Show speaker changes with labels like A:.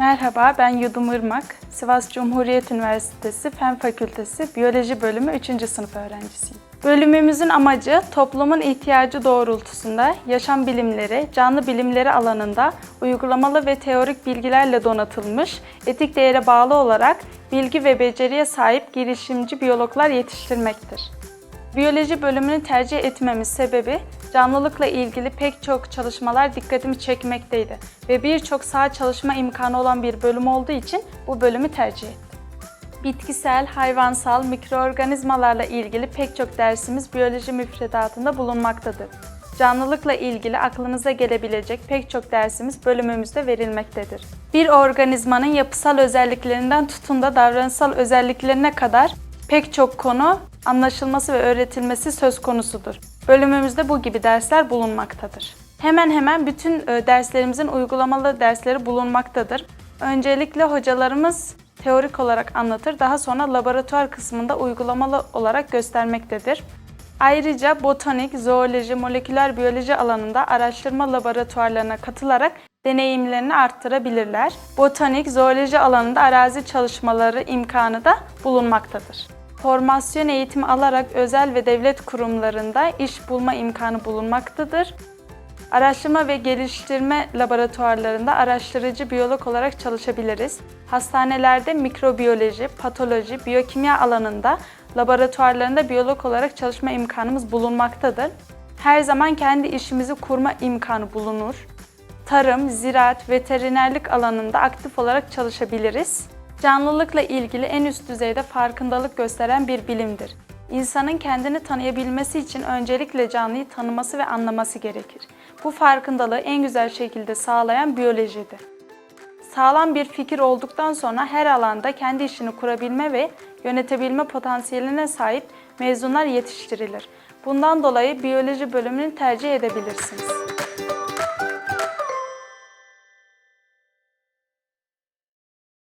A: Merhaba, ben Yudum Irmak. Sivas Cumhuriyet Üniversitesi Fen Fakültesi Biyoloji Bölümü 3. sınıf öğrencisiyim. Bölümümüzün amacı toplumun ihtiyacı doğrultusunda yaşam bilimleri, canlı bilimleri alanında uygulamalı ve teorik bilgilerle donatılmış, etik değere bağlı olarak bilgi ve beceriye sahip girişimci biyologlar yetiştirmektir. Biyoloji bölümünü tercih etmemiz sebebi canlılıkla ilgili pek çok çalışmalar dikkatimi çekmekteydi ve birçok saha çalışma imkanı olan bir bölüm olduğu için bu bölümü tercih ettim. Bitkisel, hayvansal, mikroorganizmalarla ilgili pek çok dersimiz biyoloji müfredatında bulunmaktadır. Canlılıkla ilgili aklınıza gelebilecek pek çok dersimiz bölümümüzde verilmektedir. Bir organizmanın yapısal özelliklerinden tutun da davranışsal özelliklerine kadar pek çok konu anlaşılması ve öğretilmesi söz konusudur. Bölümümüzde bu gibi dersler bulunmaktadır. Hemen hemen bütün e, derslerimizin uygulamalı dersleri bulunmaktadır. Öncelikle hocalarımız teorik olarak anlatır, daha sonra laboratuvar kısmında uygulamalı olarak göstermektedir. Ayrıca botanik, zooloji, moleküler biyoloji alanında araştırma laboratuvarlarına katılarak deneyimlerini arttırabilirler. Botanik, zooloji alanında arazi çalışmaları imkanı da bulunmaktadır. Formasyon eğitimi alarak özel ve devlet kurumlarında iş bulma imkanı bulunmaktadır. Araştırma ve geliştirme laboratuvarlarında araştırıcı biyolog olarak çalışabiliriz. Hastanelerde mikrobiyoloji, patoloji, biyokimya alanında laboratuvarlarında biyolog olarak çalışma imkanımız bulunmaktadır. Her zaman kendi işimizi kurma imkanı bulunur. Tarım, ziraat, veterinerlik alanında aktif olarak çalışabiliriz. Canlılıkla ilgili en üst düzeyde farkındalık gösteren bir bilimdir. İnsanın kendini tanıyabilmesi için öncelikle canlıyı tanıması ve anlaması gerekir. Bu farkındalığı en güzel şekilde sağlayan biyolojidir. Sağlam bir fikir olduktan sonra her alanda kendi işini kurabilme ve yönetebilme potansiyeline sahip mezunlar yetiştirilir. Bundan dolayı biyoloji bölümünü tercih edebilirsiniz.